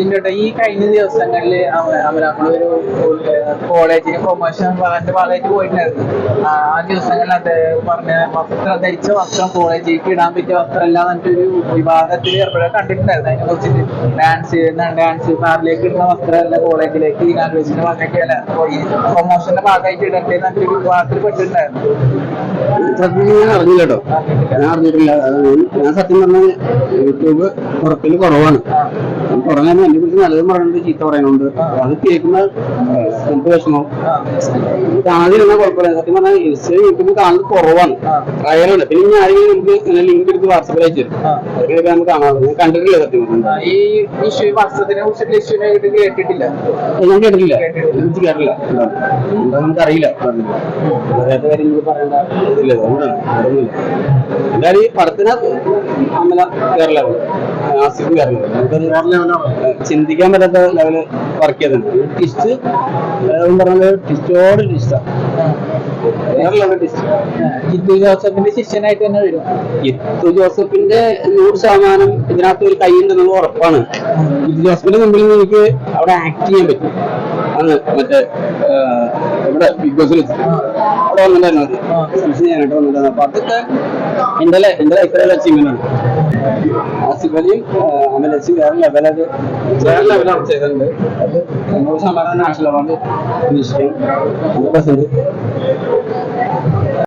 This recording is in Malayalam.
ജിൻഡോട്ടെ ഈ കഴിഞ്ഞ ദിവസങ്ങളിൽ നമ്മളൊരു കോളേജിന് പ്രൊമോഷൻ പറഞ്ഞിട്ട് വളരെ പോയിട്ടുണ്ടായിരുന്നു. ആ ദിവസങ്ങളിൽ അത് പറഞ്ഞ വസ്ത്രം ധരിച്ച വസ്ത്രം കോളേജിലേക്ക് ഇടാൻ പറ്റിയ വസ്ത്രമല്ല എന്നിട്ടൊരു വിവാദത്തിൽ ഏർപ്പെടാൻ കണ്ടിട്ടുണ്ടായിരുന്നു. അതിനെ കുറിച്ചിട്ട് ഡാൻസ് ഡാൻസ് ബാറിലേക്ക് ഇടുന്ന വസ്ത്രമല്ല കോളേജിലേക്ക് ലാംഗ്വേജിന്റെ ഭാഗമായിട്ടല്ല ഈ പ്രൊമോഷന്റെ ഭാഗമായിട്ട് ഇടട്ടെ എന്നൊരു വിവാദത്തിൽ പെട്ടിട്ടുണ്ടായിരുന്നു. സത്യം ഞാൻ അറിഞ്ഞില്ല കേട്ടോ ഞാൻ അറിഞ്ഞിട്ടില്ല. ഞാൻ- സത്യം പറഞ്ഞ യൂട്യൂബ് ഉറപ്പിൽ കുറവാണ്. കുറഞ്ഞാൽ എന്നെ കുറിച്ച് നല്ലതും പറയുന്നുണ്ട് ചീത്ത പറയുന്നുണ്ട് അത് കേൾക്കുമ്പോൾ നമുക്ക് വിഷമം? കാണാതിരുന്ന കുഴപ്പമില്ല. സത്യം പറഞ്ഞാൽ ഇൻസ്റ്റ യൂട്യൂബ് കാണുന്നത് കുറവാണ്. ട്രയലുണ്ട് പിന്നെ ഞാൻ ആരെങ്കിലും നമുക്ക് ലിങ്ക് എടുത്ത് വാട്സപ്പിൽ അയച്ചു തരും. അതൊക്കെ നമുക്ക് കാണാറുണ്ട് ഞാൻ കണ്ടിട്ടില്ല സത്യം പറഞ്ഞാൽ. ഈ ഇഷ്യൂ വസ്ത്രത്തിനെ കുറിച്ചിട്ട് ഇഷ്യൂനെ ആയിട്ട് കേട്ടിട്ടില്ല? ഞാൻ കേട്ടിട്ടില്ല. എനിക്ക് കേട്ടില്ല നമുക്കറിയില്ല അറിയാത്ത കാര്യം നമുക്ക് പറയേണ്ട. ഇതില്ല അതുകൊണ്ടാണ് വേറൊന്നുമില്ല. എന്തായാലും ഈ പടത്തിന് അമല കേരള ആസിഫും നമുക്കത് ചിന്തിക്കാൻ പറ്റാത്ത ലെവൽ വർക്ക് ചെയ്തിട്ടുണ്ട്. ടിസ്റ്റ് പറഞ്ഞത് ടിസ്റ്റോട് ടിസ്റ്റാണ് ജിത്തു ജോസഫിന്റെ ശിഷ്യനായിട്ട് തന്നെ വരും. ജിത്തു ജോസഫിന്റെ നൂറ് ശതമാനം ഇതിനകത്ത് ഒരു കൈയുണ്ടെന്നുള്ള ഉറപ്പാണ്. ജിത്തു ജോസഫിന്റെ മുമ്പിൽ നിന്ന് എനിക്ക് അവിടെ ആക്ട് ചെയ്യാൻ പറ്റും. അന്ന് മറ്റേ ഇവിടെ ബിഗ് ബോസിൽ അവിടെ വന്നിട്ടുണ്ടായിരുന്നു ചെയ്യാനായിട്ട് വന്നിട്ടുണ്ടായിരുന്നു അപ്പൊ അതൊക്കെ എന്റെ എന്റെ ലൈഫിലെ അച്ചീവ്മെന്റ് ആണ്. ആസിഫ് അലിയും അമലച്ചും വേറെ ലെവലത് വേറെ ലെവലാണ് ചെയ്തിട്ടുണ്ട് അത് നൂറ് ശതമാനം നാഷണൽ അവാർഡ് പ്രതീക്ഷിക്കാം ഹൺഡ്രഡ് പെർസെന്റ്